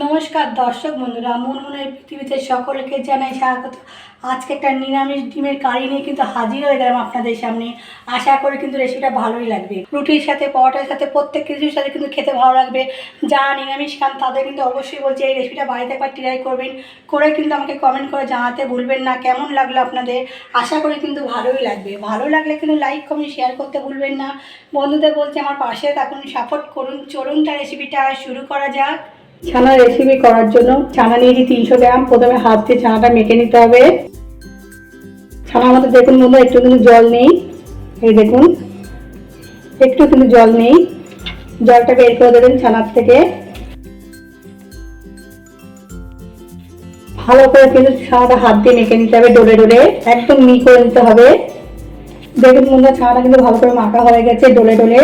নমস্কার দর্শক বন্ধুরা মনমনের পৃথিবীতে সকলকে জানাই স্বাগত। আজকে একটা নিরামিষ ডিমের কারি নিয়ে কিন্তু হাজির হয়ে গেলাম আপনাদের সামনে। আশা করি কিন্তু রেসিপিটা ভালোই লাগবে। রুটির সাথে, পরোটার সাথে, প্রত্যেক কিছুর সাথে কিন্তু খেতে ভালো লাগবে। যারা নিরামিষ খান তাদের কিন্তু অবশ্যই বলছি, এই রেসিপিটা বাড়িতে একবার ট্রাই করবেন। করে কিন্তু আমাকে কমেন্ট করে জানাতে ভুলবেন না, কেমন লাগল আপনাদের? আশা করি কিন্তু ভালোই লাগবে। ভালো লাগলে কিন্তু লাইক কমেন্ট শেয়ার করতে ভুলবেন না। বন্ধুদের বলছি, আমার পাশে থাকুন সাপোর্ট করুন। চলুন তার রেসিপিটা শুরু করা যাক। ছানা রেসিপি করার জন্য ছানা নিয়েছি তিনশো গ্রাম প্রথমে হাত দিয়ে ছানাটা মেখে নিতে হবে। ছানার মধ্যে দেখুন বন্ধু একটু কিন্তু জল নেই। এই দেখুন, একটু কিন্তু জল নেই। জলটা বের করে দেবেন ছানার থেকে। ভালো করে কিন্তু ছানাটা হাত দিয়ে মেখে নিতে হবে ডোলে ডোলে, একদম মি করে নিতে হবে। দেখুন বন্ধুরা, ছানাটা কিন্তু ভালো করে মাখা হয়ে গেছে ডোলে ডোলে,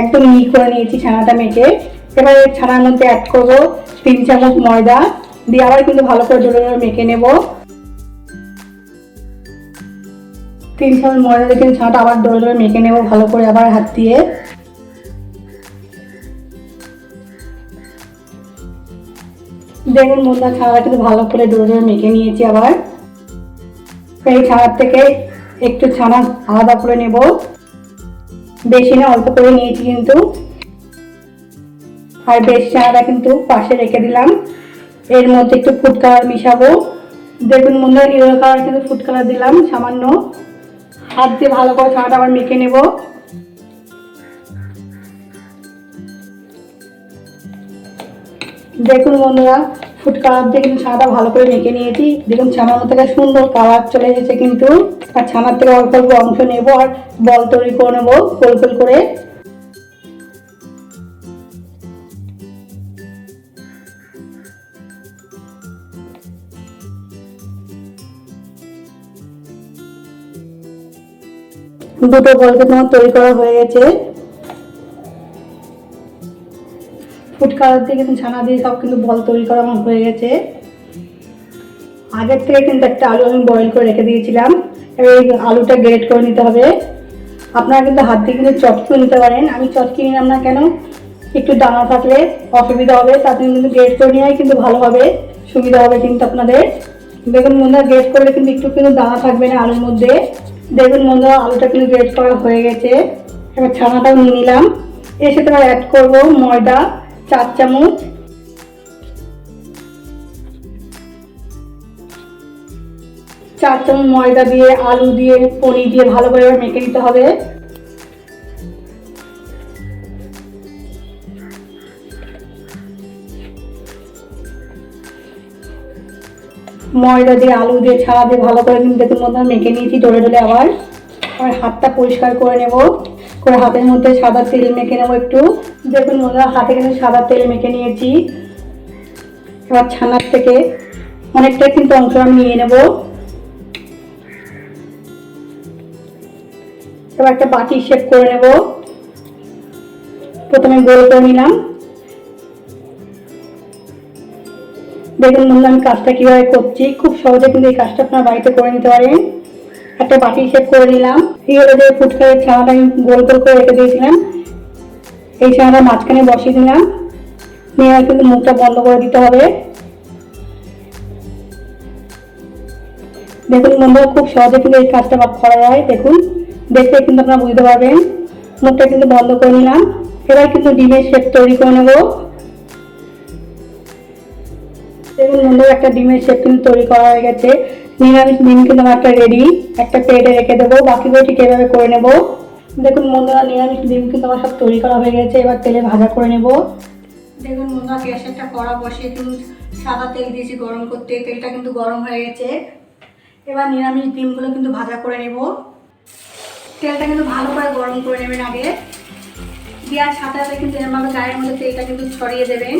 একদম মি করে নিয়েছি ছানাটা মেখে। এবার এই ছানার মধ্যে অ্যাড করব তিন চামচ ময়দা, দিয়ে আবার কিন্তু ভালো করে ডোলে ডোলে মেখে নেব। তিন চামচ ময়দা দিয়ে কিন্তু ছানাটা আবার ডোলে ডোলে মেখে নেব ভালো করে আবার হাত দিয়ে। দেখুন বন্ধুরা, ছানাটা কিন্তু ভালো করে ডোলে ডোলে মেখে নিয়েছি আবার। এই ছানার থেকে একটু ছানা আলাদা করে নেব। বেশি না, অল্প করে নিয়েছি কিন্তু। আর বেশ চাটা কিন্তু পাশে রেখে দিলাম। এর মধ্যে একটু ফুড কালার মিশাবো। দেখুন হয় ইয়েলো কালার কিন্তু ফুড কালার দিলাম, সামান্য। হাত দিয়ে ভালো করে চাটা আবার মেখে নেব। দেখুন বন্ধুরা ফুড কালার দিয়ে কিন্তু ছানাটা ভালো করে মেখে নিয়েছি। দেখুন, ছানার একটা সুন্দর কালার চলে এসেছে কিন্তু। আর ছানার থেকে অল্প অল্প অংশ নেব আর বল তৈরি করে নেব, গোল গোল করে। দুটো বলকে তোমার তৈরি করা হয়ে গেছে। ফুড কালার দিয়ে কিন্তু ছানা দিয়ে সব কিন্তু বল তৈরি করা আমার হয়ে গেছে। আগের থেকে কিন্তু একটা আলু আমি বয়েল করে রেখে দিয়েছিলাম। এবার এই আলুটা গ্রেট করে নিতে হবে। আপনারা কিন্তু হাত দিয়ে কিন্তু চটকিও নিতে পারেন। আমি চটকি নিলাম না কেন? একটু দানা থাকলে অসুবিধা হবে। তাতে কিন্তু গ্রেট করে নেওয়াই কিন্তু ভালো হবে। সুবিধা হবে কিন্তু আপনাদের। দেখুন বন্ধুরা গ্রেট করলে কিন্তু একটু কিন্তু দানা থাকবে না আলুর মধ্যে। দেখুন বন্ধু আলুটা কিন্তু গ্রেট করা হয়ে গেছে। এবার ছানাটাও নিয়ে নিলাম। এর সাথে অ্যাড করব ময়দা, চার চামচ। চার চামচ ময়দা দিয়ে, আলু দিয়ে, পনির দিয়ে ভালো করে মেখে নিতে হবে। ময়দা দিয়ে, আলু দিয়ে ছাড়া দিয়ে ভালো করে দেখুন মধ্যে মেখে নিয়েছি ডলে ডলে আবার। আর হাতটা পরিষ্কার করে নেব। করে হাতের মধ্যে সাদা তেল মেখে নেব একটু। দেখুন বন্ধুরা, হাতে কিন্তু সাদা তেল মেখে নিয়েছি। এবার ছানার থেকে অনেকটাই কিন্তু অংশ আমি নিয়ে নেব। এবার একটা বাটি শেপ করে নেব। প্রথমে গোল করে নিলাম। দেখুন বন্ধু, আমি কাজটা কীভাবে করছি। খুব সহজে কিন্তু এই কাজটা আপনার বাড়িতে করে নিতে পারেন। একটা বাটি শেপ করে নিলাম। এই হলো যে ফুটকারের ছানাটা আমি গোল গোল করে রেখে দিয়েছিলাম। এই ছানাটা মাঝখানে বসিয়ে দিলাম। নিয়ে কিন্তু মুখটা বন্ধ করে দিতে হবে। দেখুন বন্ধুরা খুব সহজে কিন্তু এই কাজটা করা যায়। দেখুন, দেখলে কিন্তু আপনারা বুঝতে পারবেন। মুখটা কিন্তু বন্ধ করে নিলাম। এবার কিন্তু ডিমের শেপ তৈরি করে নেব। বন্ধুরা একটা ডিমের শেপ কিন্তু তৈরি করা হয়ে গেছে। নিরামিষ ডিম কিন্তু আমার একটা রেডি একটা প্লেটে রেখে দেবো। বাকিগুলো ঠিক এভাবে করে নেব। দেখুন বন্ধুরা, নিরামিষ ডিম কিন্তু আমার সব তৈরি করা হয়ে গেছে। এবার তেলে ভাজা করে নেব। দেখুন বন্ধুরা গ্যাসে একটা কড়া বসিয়ে কিন্তু সাদা তেল দিয়েছি গরম করতে। তেলটা কিন্তু গরম হয়ে গেছে। এবার নিরামিষ ডিমগুলো কিন্তু ভাজা করে নেব। তেলটা কিন্তু ভালো করে গরম করে নেবেন আগে। দেওয়ার সাথে সাথে কিন্তু এরমভাবে গায়ের মধ্যে তেলটা কিন্তু ছড়িয়ে দেবেন।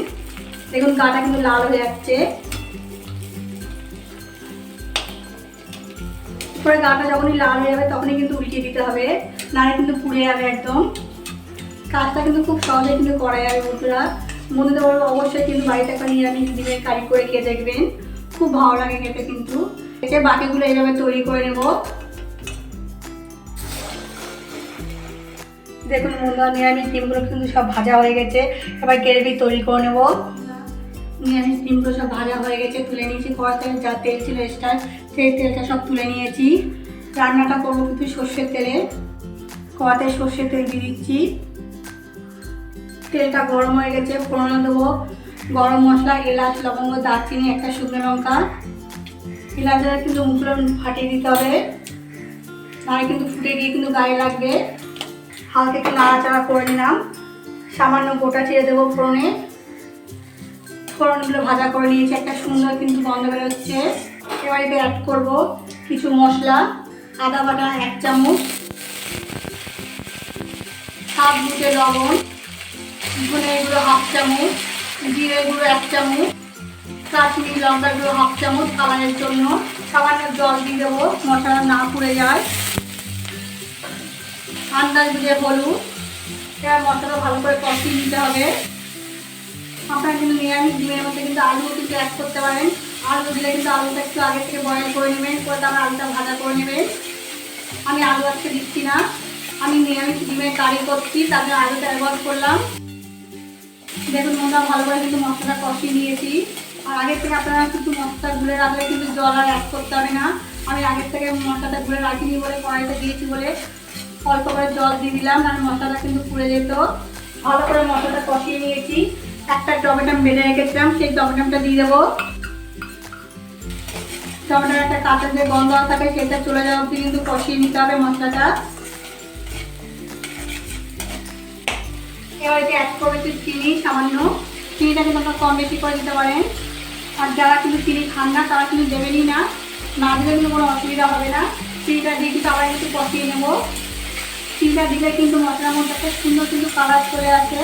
দেখুন গাটা কিন্তু লাল হয়ে যাচ্ছে পরে গাটা যখনই লাল হয়ে যাবে, তখনই কিন্তু উল্টিয়ে দিতে হবে। নাহলে কিন্তু পুড়ে যাবে একদম। কাজটা কিন্তু খুব সহজে কিন্তু করা যাবে বন্ধুরা। বন্ধুদের বলব অবশ্যই কিন্তু বাড়িতে একটা নিরামিষ ডিমের কারি করে খেয়ে দেখবেন। খুব ভালো লাগে খেতে কিন্তু। এতে বাকিগুলো এইভাবে তৈরি করে নেব। দেখুন বন্ধুরা, নিরামিষ ডিমগুলো কিন্তু সব ভাজা হয়ে গেছে। এবার গ্রেভি তৈরি করে নেব। নিরামিষ ডিমগুলো সব ভাজা হয়ে গেছে, তুলে নিয়েছি কড়া থেকে যা তেল ছিল এক্সট্রা সেই তেলটা সব তুলে নিয়েছি। রান্নাটা করব কিন্তু সর্ষের তেলে। কড়াতে সর্ষের তেল দিয়ে দিচ্ছি। তেলটা গরম হয়ে গেছে ফোড়ন দেবো। গরম মশলা, এলাচ, লবঙ্গ, দারচিনি, একটা শুকনো লঙ্কা। এলাচটা কিন্তু মুখগুলো ফাটিয়ে দিতে হবে। নাহলে কিন্তু ফুটে গিয়ে কিন্তু গায়ে লাগবে। হালকা একটু নাড়াচাড়া করে নিলাম। সামান্য গোটা ছেড়ে দেবো ফোড়নে। ফোড়নগুলো ভাজা করে নিয়েছি। একটা সুন্দর কিন্তু গন্ধ বেরোচ্ছে এবার এতে অ্যাড করব কিছু মশলা, আদা বাটা এক চামচ সাত বুটে লবণ, ধনে গুঁড়ো হাফ চামচ, জিরে গুঁড়ো এক চামচ, কাশ্মীরি লঙ্কার গুঁড়ো হাফ চামচ কালারের জন্য। সামান্য জল দিয়ে দেবো, মশলা না পুড়ে যায়। আন্দাজ বুঝে হলুদ। এবার মশলা ভালো করে কষিয়ে নিতে হবে। আপনারা কিন্তু নিরামিষ, ডিমের মধ্যে কিন্তু আলুও কিন্তু অ্যাড করতে পারেন। আলু দিলে কিন্তু আলুটা একটু আগে থেকে বয়েল করে নেবেন, করে তারপর আলুটা ভাজা করে নেবেন। আমি আলু আজকে দিচ্ছি না। আমি নিরামিষ ডিমের কারি করছি তাদের আলুটা অ্যাভয়েড করলাম। দেখুন মশলা ভালো করে কিন্তু মশলাটা কষিয়ে নিয়েছি। আর আগের থেকে আপনারা কিন্তু মশলা গুলে রাখলে কিন্তু জল আর অ্যাড করতে হবে না। আমি আগের থেকে মশলাটা গুলে রাখিনি বলে, কড়াইতে দিয়েছি বলে অল্প করে জল দিয়ে দিলাম আর মশলাটা কিন্তু পুড়ে যেত। ভালো করে মশলাটা কষিয়ে নিয়েছি। একটা টমেটো বেড়ে রেখেছিলাম, সেই টমেটোটা দিয়ে দেবো। টমেটোর একটা কাঁচা যে গন্ধ থাকে, সেটা চলে যাওয়া অবধি কিন্তু কষিয়ে নিতে হবে মশলাটা। এবার এতে অ্যাড করব চিনি, সামান্য। চিনিটা কিন্তু আপনারা কম বেশি করে দিতে পারেন। আর যারা কিন্তু চিনি খান না, তারা কিন্তু দেবেনই না। না দিলে কিন্তু কোনো অসুবিধা হবে না। চিনিটা দিয়ে কিন্তু আবার একটু কষিয়ে নেব। চিনিটা দিলে কিন্তু মশলার মধ্যে একটা সুন্দর কিন্তু কালার চলে আসে।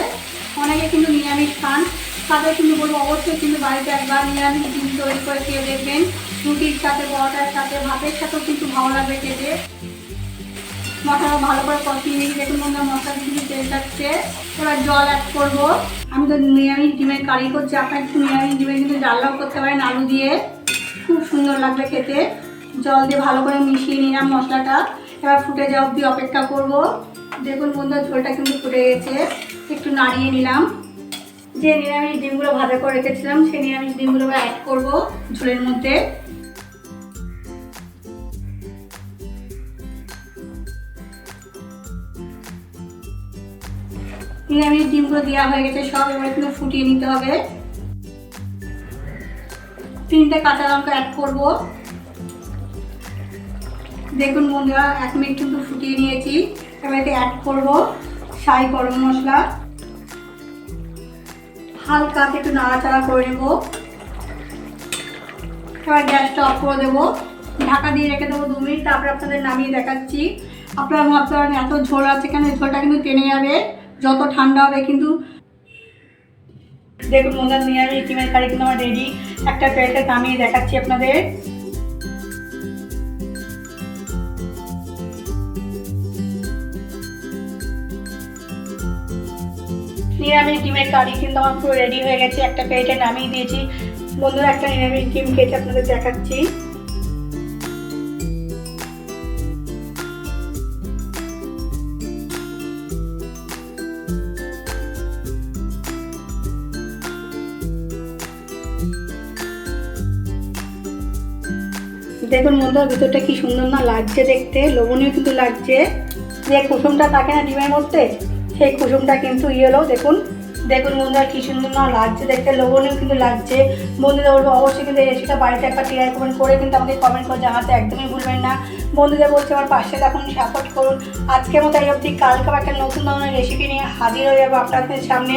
অনেকে কিন্তু নিরামিষ খান। তাদের কিন্তু বলব অবশ্যই কিন্তু বাড়িতে একবার নিরামিষ ডিম তৈরি করে খেয়ে দেখবেন। রুটির সাথে, পরোটার সাথে, ভাতের সাথেও কিন্তু ভালো লাগবে খেতে। মশলা ভালো করে কষিয়ে নিয়ে দেখুন হয় মশলা কিন্তু তেল থাকছে এবার জল অ্যাড করব। আমি তো নিরামিষ ডিমের কারি করছি, আপনার একটু নিরামিষ ডিমের কিন্তু ডালনাও করতে পারেন আলু দিয়ে। খুব সুন্দর লাগবে খেতে। জল দিয়ে ভালো করে মিশিয়ে নিলাম মশলাটা। এবার ফুটে যাওয়া অবধি অপেক্ষা করব। দেখুন বন্ধুরা, ঝোলটা কিন্তু ফুটে গেছে। একটু নাড়িয়ে নিলাম। যে নিরামিষ ডিমগুলো ভাজা করে রেখেছিলাম, সেই নিরামিষ ডিমগুলো অ্যাড করব ঝোলের মধ্যে। নিরামিষ ডিমগুলো দেওয়া হয়ে গেছে সব, এবারে কিন্তু ফুটিয়ে নিতে হবে। তিনটে কাঁচা লঙ্কা অ্যাড করব। দেখুন বন্ধুরা, এক মিনিট কিন্তু ফুটিয়ে নিয়েছি। এবার এতে অ্যাড করব। সাই গরম মশলা। হালকা একটু নাড়াচাড়া করে নেব। এবার গ্যাসটা অফ করে দেবো। ঢাকা দিয়ে রেখে দেবো দু মিনিট, তারপরে আপনাদের নামিয়ে দেখাচ্ছি। আপনারা ভাবতে এত ঝোল আছে কেন? ঝোলটা কিন্তু টেনে যাবে, যত ঠান্ডা হবে কিন্তু। দেখুন মনে নিরামিষ ডিমের কারি কিন্তু আমার রেডি একটা প্লেটে নামিয়ে দেখাচ্ছি আপনাদের। নিরামিষ ডিমের কারি কিন্তু আমার পুরো রেডি হয়ে গেছে। একটা প্লেটে নামিয়ে দিয়েছি। বন্ধুরা, একটা নিরামিষ ডিম কেটে আপনাদের দেখাচ্ছি। দেখুন বন্ধুরা, ভিতরটা কি সুন্দর না লাগছে দেখতে। লোভনীয় কিন্তু লাগছে। যে কুসুমটা থাকে না ডিমের মধ্যে সেই কুসুমটা কিন্তু ইয়েলো দেখুন দেখুন বন্ধুরা কী সুন্দর না লাগছে, দেখতে লোভনীয় কিন্তু লাগছে। বন্ধুদের বলব, অবশ্যই কিন্তু এই রেসিপিটা বাড়িতে একবার ট্রাই কমেন্ট করে কিন্তু আমাকে কমেন্ট করে জানাতে একদমই ভুলবেন না। বন্ধুদের বলছে, আমার পাশে থাকুন সাপোর্ট করুন। আজকের মতো এই অবধি, কালকে একটা নতুন ধরনের রেসিপি নিয়ে হাজির হয়ে যাব আপনাদের সামনে।